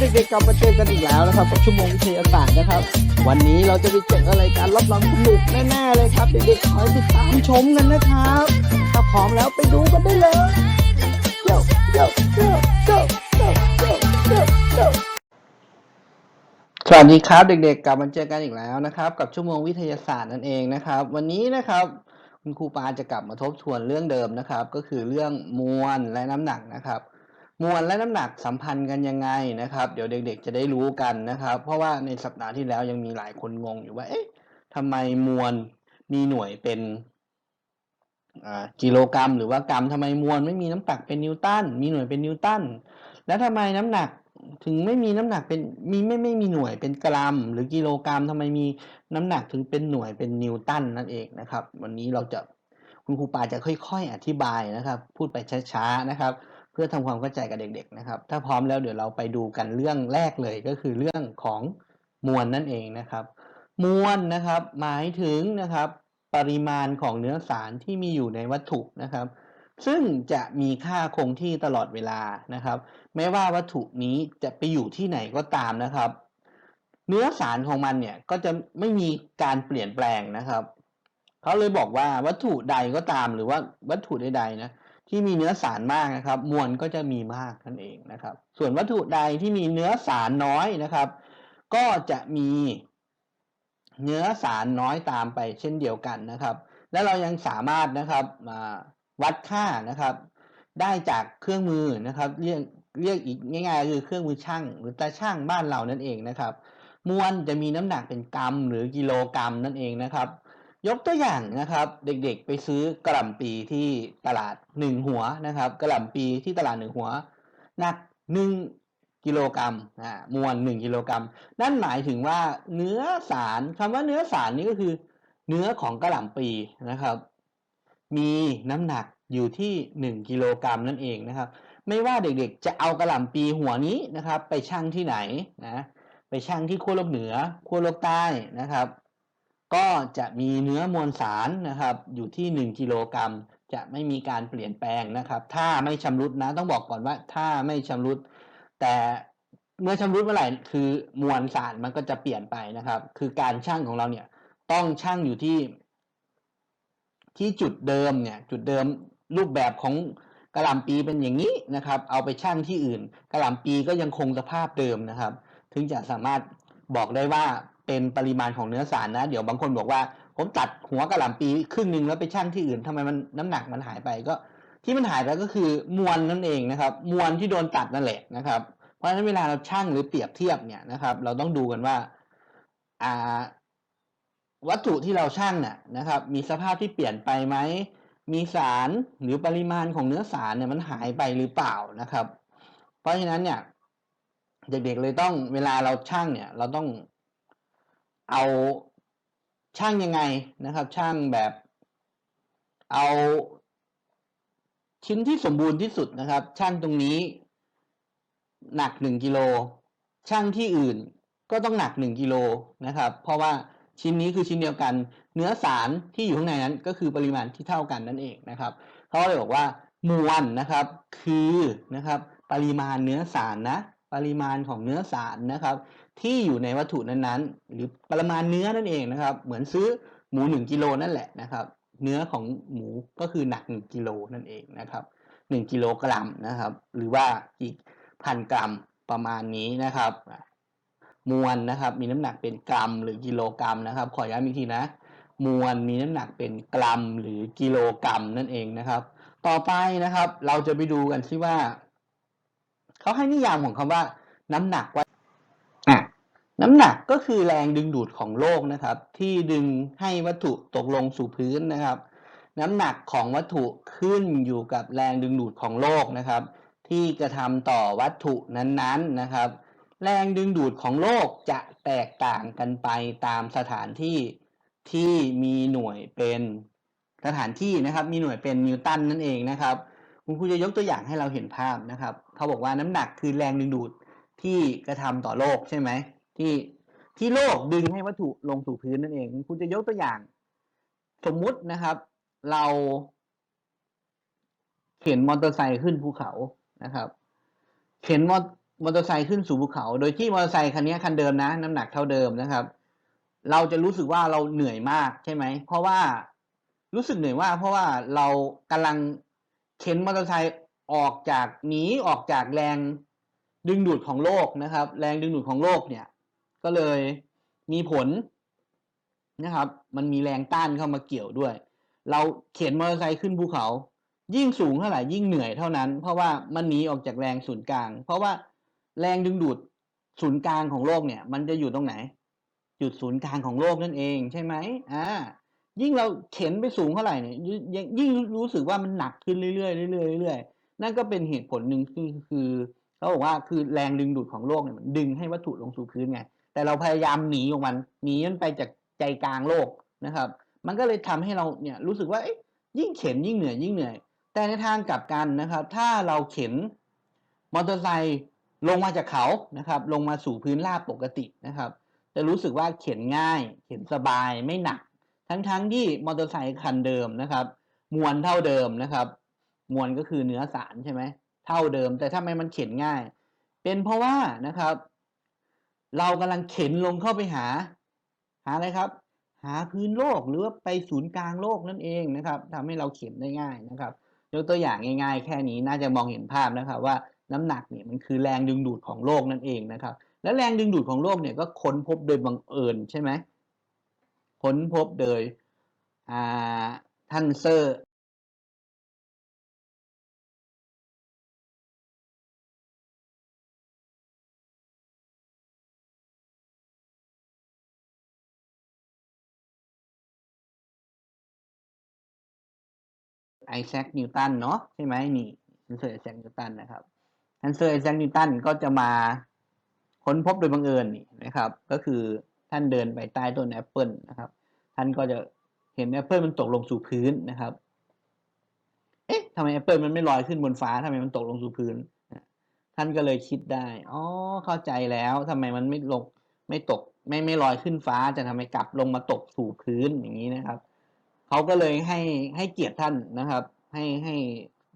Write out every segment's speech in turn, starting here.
เด็กๆกลับมาเจอกันอีกแล้วนะครับกับชั่วโมงวิทยาศาสตร์นะครับ วันนี้เราจะไปเจออะไรกันรับรองสนุกแน่ๆเลยครับเด็กๆคอยติดตามชมกันนะครับถ้าพร้อมแล้วไปดูกันได้เลยยสวัสดีครับเด็กๆ กลับมาเจอกันอีกแล้วนะครับ กับชั่วโมงวิทยาศาสตร์นั่นเองนะครับ วันนี้นะครับคุณครูปาจะกลับมาทบทวนเรื่องเดิมนะครับ ก็คือเรื่องมวลและน้ำหนักนะครับ มวลและน้ำหนักสัมพันธ์กันยังไงนะครับ เดี๋ยวเด็ก ๆ จะได้รู้กันนะครับ เพราะว่าในสัปดาห์ที่แล้วยังมีหลายคนงงอยู่ว่า เอ๊ะทำไมมวลมีหน่วยเป็นกิโลกรัม หรือว่ากรัมทำไมมวลไม่มีน้ำหนักเป็นนิวตันมีหน่วยเป็นนิวตันแล้วทำไมน้ำหนักถึงไม่มีน้ำหนักเป็นมีไม่ไม่มีหน่วยเป็นกรัม หรือกิโลกรัมทำไมมีน้ำหนักถึงเป็นหน่วยเป็นนิวตันนั่นเองนะครับ วันนี้เราจะคุณครูปาจะค่อย ๆ อธิบายนะครับ พูดไปช้าๆนะครับ เพื่อทำความเข้าใจกับเด็กๆนะครับ ถ้าพร้อมแล้วเดี๋ยวเราไปดูกันเรื่องแรกเลยก็คือเรื่องของมวลนั่นเองนะครับ มวลนะครับ หมายถึงนะครับ ปริมาณของเนื้อสารที่มีอยู่ในวัตถุนะครับ ซึ่งจะมีค่าคงที่ตลอดเวลานะครับ ไม่ว่าวัตถุนี้จะไปอยู่ที่ไหนก็ตามนะครับ เนื้อสารของมันเนี่ยก็จะไม่มีการเปลี่ยนแปลงนะครับเขาเลยบอกว่าวัตถุใดก็ตามหรือว่าวัตถุใดๆนะ ที่มีเนื้อสารมากนะครับ มวลก็จะมีมากนั่นเองนะครับ ส่วนวัตถุใดที่มีเนื้อสารน้อยนะครับ ก็จะมีเนื้อสารน้อยตามไปเช่นเดียวกันนะครับ และเรายังสามารถนะครับวัดค่านะครับ ได้จากเครื่องมือนะครับ เรียกเรียกอีกง่ายๆคือเครื่องมือช่างหรือตาช่างบ้านเรานั่นเองนะครับมวลจะมีน้ำหนักเป็นกรัมหรือกิโลกรัมนั่นเองนะครับ ยกตัวอย่างนะครับ เด็กๆไปซื้อกระหล่ำปีที่ตลาดหนึ่งหัวนะครับกระหล่ำปีที่ตลาดหนึ่งหัวหนักหนึ่งกิโลกรัมอ่ามวลหนึ่งกิโลกรัมนั่นหมายถึงว่าเนื้อสารคำว่าเนื้อสารนี้ก็คือเนื้อของกระหล่ำปีนะครับ มีน้ำหนักอยู่ที่หนึ่งกิโลกรัมนั่นเองนะครับ ไม่ว่าเด็กๆจะเอากระหล่ำปีหัวนี้นะครับ ไปชั่งที่ไหนนะไปชั่งที่ขั้วโลกเหนือขั้วโลกใต้นะครับ ก็จะมีเนื้อมวลสารนะครับอยู่ที่ 1 กิโลกรัม จะไม่มีการเปลี่ยนแปลงนะครับ ถ้าไม่ชำรุดนะต้องบอกก่อนว่าถ้าไม่ชำรุด แต่เมื่อชำรุดเมื่อไหร่คือมวลสารมันก็จะเปลี่ยนไปนะครับ คือการชั่งของเราเนี่ยต้องชั่งอยู่ที่ ที่จุดเดิมเนี่ยจุดเดิมรูปแบบของกระหล่ำปีเป็นอย่างนี้นะครับ เอาไปชั่งที่อื่นกระหล่ำปีก็ยังคงสภาพเดิมนะครับ ถึงจะสามารถบอกได้ว่า เป็นปริมาณของเนื้อสารนะ เดี๋ยวบางคนบอกว่า ผมตัดหัวกระหล่ำปีครึ่งหนึ่งแล้วไปชั่งที่อื่นทำไมมันน้ำหนักมันหายไปก็ที่มันหายไปก็คือมวลนั่นเองนะครับ มวลที่โดนตัดนั่นแหละนะครับ เพราะฉะนั้นเวลาเราชั่งหรือเปรียบเทียบเนี่ยนะครับ เราต้องดูกันว่าอ่าวัตถุที่เราชั่งน่ะนะครับ มีสภาพที่เปลี่ยนไปไหมมีสารหรือปริมาณของเนื้อสารเนี่ยมันหายไปหรือเปล่านะครับ เพราะฉะนั้นเนี่ยเด็กๆเลยต้องเวลาเราชั่งเนี่ย เราต้อง เอาช่างยังไงนะครับ ช่างแบบเอาชิ้นที่สมบูรณ์ที่สุดนะครับ ช่างตรงนี้หนักหนึ่งกิโลช่างที่อื่นก็ต้องหนักหนึ่งกิโลนะครับ เพราะว่าชิ้นนี้คือชิ้นเดียวกัน เนื้อสารที่อยู่ข้างในนั้นก็คือปริมาณที่เท่ากันนั่นเองนะครับเขาเลยบอกว่ามวลนะครับคือนะครับ ปริมาณเนื้อสารนะ ปริมาณของเนื้อสารนะครับ ที่อยู่ในวัตถุนั้นๆ หรือปริมาณเนื้อนั่นเองนะครับ เหมือนซื้อหมูหนึ่งกิโลนั่นแหละนะครับ เนื้อของหมูก็คือหนักหนึ่งกิโลนั่นเองนะครับหนึ่งกิโลกรัมนะครับ หรือว่าอีกพันกรัมประมาณนี้นะครับมวลนะครับ มีน้ำหนักเป็นกรัมหรือกิโลกรัมนะครับ ขอย้ำอีกทีนะ มวลมีน้ำหนักเป็นกรัมหรือกิโลกรัมนั่นเองนะครับ ต่อไปนะครับ เราจะไปดูกันที่ว่าเขาให้นิยามของคำว่าน้ำหนักว่า น้ำหนักก็คือแรงดึงดูดของโลกนะครับ ที่ดึงให้วัตถุตกลงสู่พื้นนะครับ น้ำหนักของวัตถุขึ้นอยู่กับแรงดึงดูดของโลกนะครับ ที่กระทำต่อวัตถุนั้นๆนะครับ แรงดึงดูดของโลกจะแตกต่างกันไปตามสถานที่ที่มีหน่วยเป็นสถานที่นะครับ มีหน่วยเป็นนิวตันนั่นเองนะครับคุณครูจะยกตัวอย่างให้เราเห็นภาพนะครับเขาบอกว่าน้ำหนักคือแรงดึงดูดที่กระทำต่อโลกใช่ไหม ที่ที่โลกดึงให้วัตถุลงสู่พื้นนั่นเอง คุณจะยกตัวอย่าง สมมุตินะครับ เราเข็นมอเตอร์ไซค์ขึ้นภูเขานะครับ เข็นมอมอเตอร์ไซค์ขึ้นสู่ภูเขา โดยที่มอเตอร์ไซค์คันนี้คันเดิมนะ น้ำหนักเท่าเดิมนะครับ เราจะรู้สึกว่าเราเหนื่อยมากใช่ไหม เพราะว่ารู้สึกเหนื่อยมากเพราะว่าเรากำลังเข็นมอเตอร์ไซค์ออกจากหนีออกจากแรงดึงดูดของโลกนะครับ แรงดึงดูดของโลกเนี่ย ก็เลยมีผลนะครับ มันมีแรงต้านเข้ามาเกี่ยวด้วย เราเข็นมอเตอร์ไซค์ขึ้นภูเขา ยิ่งสูงเท่าไหร่ยิ่งเหนื่อยเท่านั้น เพราะว่ามันหนีออกจากแรงศูนย์กลาง เพราะว่าแรงดึงดูดศูนย์กลางของโลกเนี่ย มันจะอยู่ตรงไหน จุดศูนย์กลางของโลกนั่นเองใช่ไหมอ่ายิ่งเราเข็นไปสูงเท่าไหร่เนี่ยยิ่งยิ่งรู้สึกว่ามันหนักขึ้นเรื่อยๆเรื่อยๆเรื่อยๆนั่นก็เป็นเหตุผลหนึ่งคือคือเขาบอกว่าคือแรงดึงดูดของโลกเนี่ยมันดึงให้วัตถุลงสู่พื้นไง แต่เราพยายามหนีของมันหนีมันไปจากใจกลางโลกนะครับ มันก็เลยทำให้เราเนี่ยรู้สึกว่าเอ๊ะยิ่งเข็นยิ่งเหนื่อยยิ่งเหนื่อย แต่ในทางกลับกันนะครับ ถ้าเราเข็นมอเตอร์ไซค์ลงมาจากเขานะครับ ลงมาสู่พื้นราบปกตินะครับ จะรู้สึกว่าเข็นง่าย เข็นสบายไม่หนัก ทั้งๆทที่มอเตอร์ไซค์คันเดิมนะครับ มวลเท่าเดิมนะครับ มวลก็คือเนื้อสารใช่ไหมเท่าเดิม แต่ทำไมมันเข็นง่าย เป็นเพราะว่านะครับ เรากำลังเข็นลงเข้าไปหา หาอะไรครับ หาพื้นโลกหรือว่าไปศูนย์กลางโลกนั่นเองนะครับทำให้เราเข็นได้ง่ายนะครับยกตัวอย่างง่าย ๆ แค่นี้น่าจะมองเห็นภาพนะครับว่าน้ำหนักเนี่ยมันคือแรงดึงดูดของโลกนั่นเองนะครับ และแรงดึงดูดของโลกเนี่ยก็ค้นพบโดยบังเอิญใช่ไหมค้นพบโดยท่านเซอร์ ไอแซคนิวตันเนาะใช่ไหมนี่ท่านเซอร์ไอแซคนิวตันนะครับท่านเซอร์ไอแซคนิวตันก็จะมาค้นพบโดยบังเอิญนี่นะครับ ก็คือท่านเดินไปใต้ต้นแอปเปิลนะครับ ท่านก็จะเห็นแอปเปิลมันตกลงสู่พื้นนะครับ เอ๊ะทำไมแอปเปิลมันไม่ลอยขึ้นบนฟ้าทำไมมันตกลงสู่พื้น ท่านก็เลยคิดได้ อ๋อ เข้าใจแล้วทำไมมันไม่ลง ไม่ตก ไม่ไม่ลอยขึ้นฟ้า จะทำไมกลับลงมาตกสู่พื้นอย่างนี้นะครับ เขาก็เลยให้ให้เกียรติท่านนะครับ ให้ให้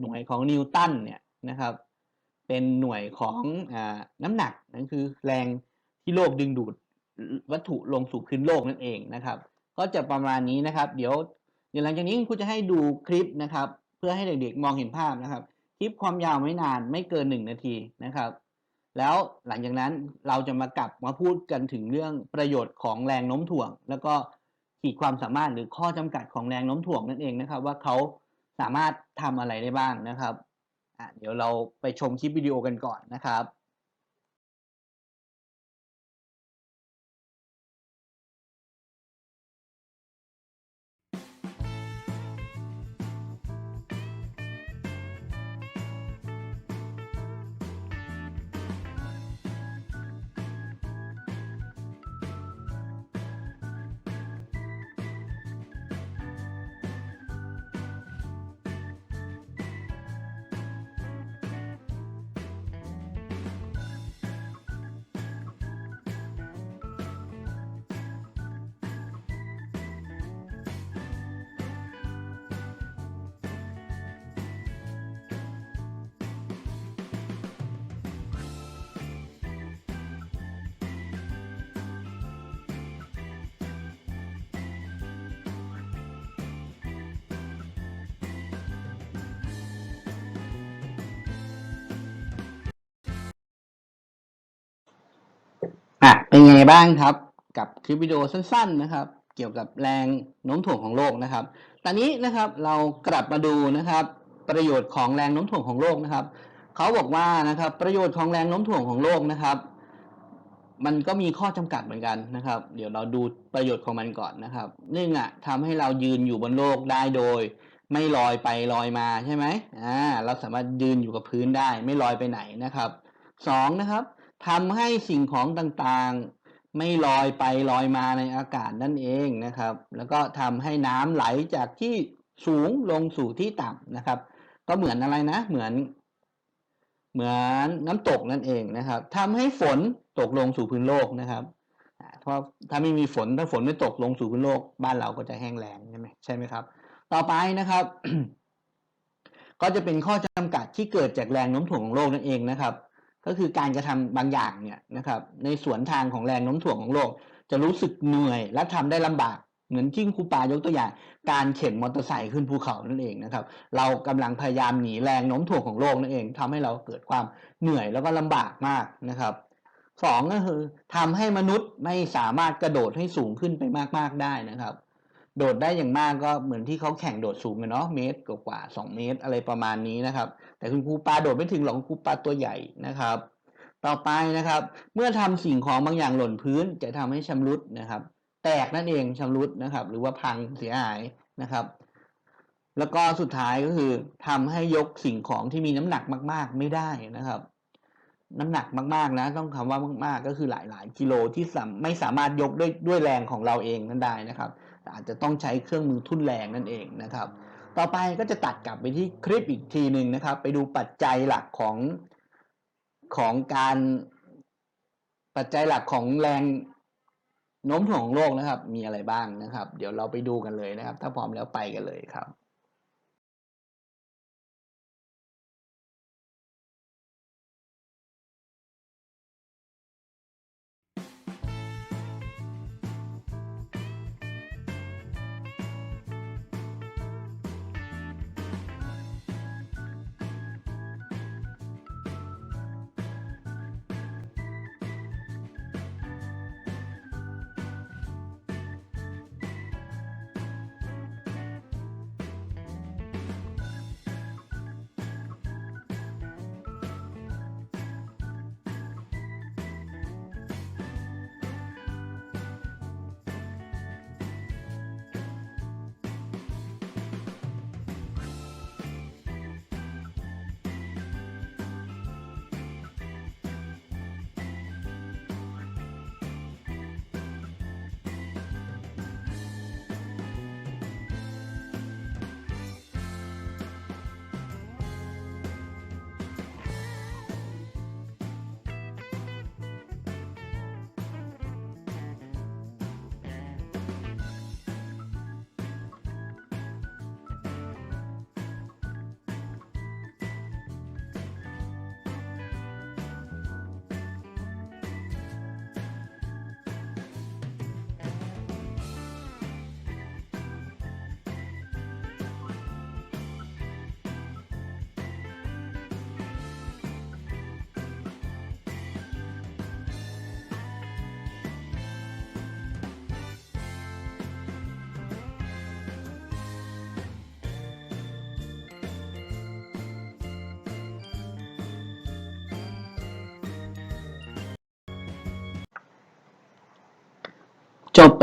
หน่วยของนิวตันเนี่ยนะครับ เป็นหน่วยของอน้ำหนักนั่นคือแรงที่โลกดึงดูดวัตถุลงสู่พื้นโลกนั่นเองนะครับ ก็จะประมาณนี้นะครับ เดี๋ยวเดี๋ยวหลังจากนี้ครูจะให้ดูคลิปนะครับ เพื่อให้เด็กๆมองเห็นภาพนะครับ คลิปความยาวไม่นานไม่เกินหนึ่งนาทีนะครับ แล้วหลังจากนั้นเราจะมากลับมาพูดกันถึงเรื่องประโยชน์ของแรงโน้มถ่วง แล้วก็ ขีดความสามารถหรือข้อจำกัดของแรงโน้มถ่วงนั่นเองนะครับ ว่าเขาสามารถทำอะไรได้บ้างนะครับเดี๋ยวเราไปชมคลิปวิดีโอกันก่อนนะครับ อะเป็นไงบ้างครับ กับคลิปวิดีโอสั้น ๆนะครับ เกี่ยวกับแรงโน้มถ่วงของโลกนะครับ ตอนนี้นะครับเรากลับมาดูนะครับ ประโยชน์ของแรงโน้มถ่วงของโลกนะครับเขาบอกว่านะครับ ประโยชน์ของแรงโน้มถ่วงของโลกนะครับ มันก็มีข้อจำกัดเหมือนกันนะครับ เดี๋ยวเราดูประโยชน์ของมันก่อนนะครับหนึ่งอะทำให้เรายืนอยู่บนโลกได้โดย ไม่ลอยไปลอยมาใช่ไหมอ่าเราสามารถยืนอยู่กับพื้นได้ ไม่ลอยไปไหนนะครับสองนะครับ ทำให้สิ่งของต่างๆ ไม่ลอยไปลอยมาในอากาศนั่นเองนะครับ แล้วก็ทำให้น้ำไหลจากที่สูงลงสู่ที่ต่ำนะครับ ก็เหมือนอะไรนะ เหมือน เหมือนน้ำตกนั่นเองนะครับทำให้ฝนตกลงสู่พื้นโลกนะครับเพราะถ้าไม่มีฝนถ้าฝนไม่ตกลงสู่พื้นโลก บ้านเราก็จะแห้งแล้งใช่ไหมใช่ไหมครับ ต่อไปนะครับ ก็จะเป็นข้อจำกัดที่เกิดจากแรงโน้มถ่วงของโลกนั่นเองนะครับ ก็คือการกระทำบางอย่างเนี่ยนะครับ ในสวนทางของแรงโน้มถ่วงของโลก จะรู้สึกเหนื่อยและทำได้ลำบากเหมือนที่ครูปายกตัวอย่าง การเข็นมอเตอร์ไซค์ขึ้นภูเขานั่นเองนะครับ เรากำลังพยายามหนีแรงโน้มถ่วงของโลกนั่นเองทำให้เราเกิดความเหนื่อยแล้วก็ลำบากมากนะครับสองก็คือทำให้มนุษย์ไม่สามารถกระโดดให้สูงขึ้นไปมาก ๆ ได้นะครับ โดดได้อย่างมากก็เหมือนที่เขาแข่งโดดสูงเนาะเมตรกว่าสองเมตรอะไรประมาณนี้นะครับ แต่คุณครูปลาโดดไม่ถึงหรอกคุณครูปลาตัวใหญ่นะครับ ต่อไปนะครับ เมื่อทำสิ่งของบางอย่างหล่นพื้นจะทำให้ชำรุดนะครับ แตกนั่นเองชำรุดนะครับ หรือว่าพังเสียหายนะครับแล้วก็สุดท้ายก็คือทำให้ยกสิ่งของที่มีน้ำหนักมาก ๆ ไม่ได้นะครับ น้ำหนักมาก ๆ นะ ต้องคำว่ามาก ๆ ก็คือหลาย ๆ กิโลที่ไม่สามารถยกด้วยด้วยแรงของเราเองนั่นได้นะครับ อาจจะต้องใช้เครื่องมือทุ่นแรงนั่นเองนะครับ ต่อไปก็จะตัดกลับไปที่คลิปอีกทีหนึ่งนะครับ ไปดูปัจจัยหลักของของการปัจจัยหลักของแรงโน้มถ่วงของโลกนะครับ มีอะไรบ้างนะครับ เดี๋ยวเราไปดูกันเลยนะครับ ถ้าพร้อมแล้วไปกันเลยครับ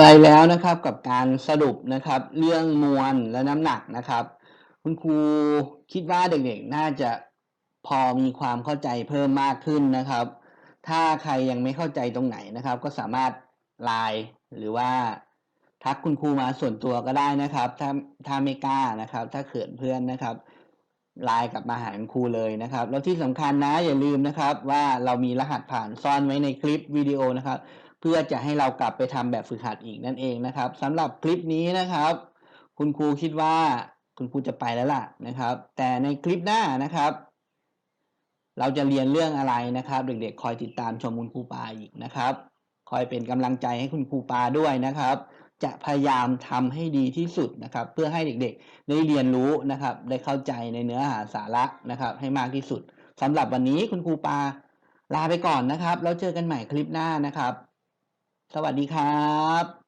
ไปแล้วนะครับกับการสรุปนะครับเรื่องมวลและน้ำหนักนะครับ คุณครูคิดว่าเด็กๆน่าจะพอมีความเข้าใจเพิ่มมากขึ้นนะครับ ถ้าใครยังไม่เข้าใจตรงไหนนะครับ ก็สามารถไลน์หรือว่าทักคุณครูมาส่วนตัวก็ได้นะครับ ถ้าถ้าไม่กล้านะครับ ถ้าเขินเพื่อนนะครับไลน์กลับมาหาคุณครูเลยนะครับ แล้วที่สำคัญนะอย่าลืมนะครับ ว่าเรามีรหัสผ่านซ่อนไว้ในคลิปวิดีโอนะครับ เพื่อจะให้เรากลับไปทำแบบฝึกหัดอีกนั่นเองนะครับสำหรับคลิปนี้นะครับ คุณครูคิดว่าคุณครูจะไปแล้วล่ะนะครับ แต่ในคลิปหน้านะครับ เราจะเรียนเรื่องอะไรนะครับ เด็กๆ คอยติดตามชมคุณครูปาอีกนะครับ คอยเป็นกำลังใจให้คุณครูปาด้วยนะครับ จะพยายามทำให้ดีที่สุดนะครับ เพื่อให้เด็กๆ ได้เรียนรู้นะครับ ได้เข้าใจในเนื้อหาสาระนะครับ ให้มากที่สุดสำหรับวันนี้คุณครูปาลาไปก่อนนะครับ แล้วเจอกันใหม่คลิปหน้านะครับ สวัสดีครับ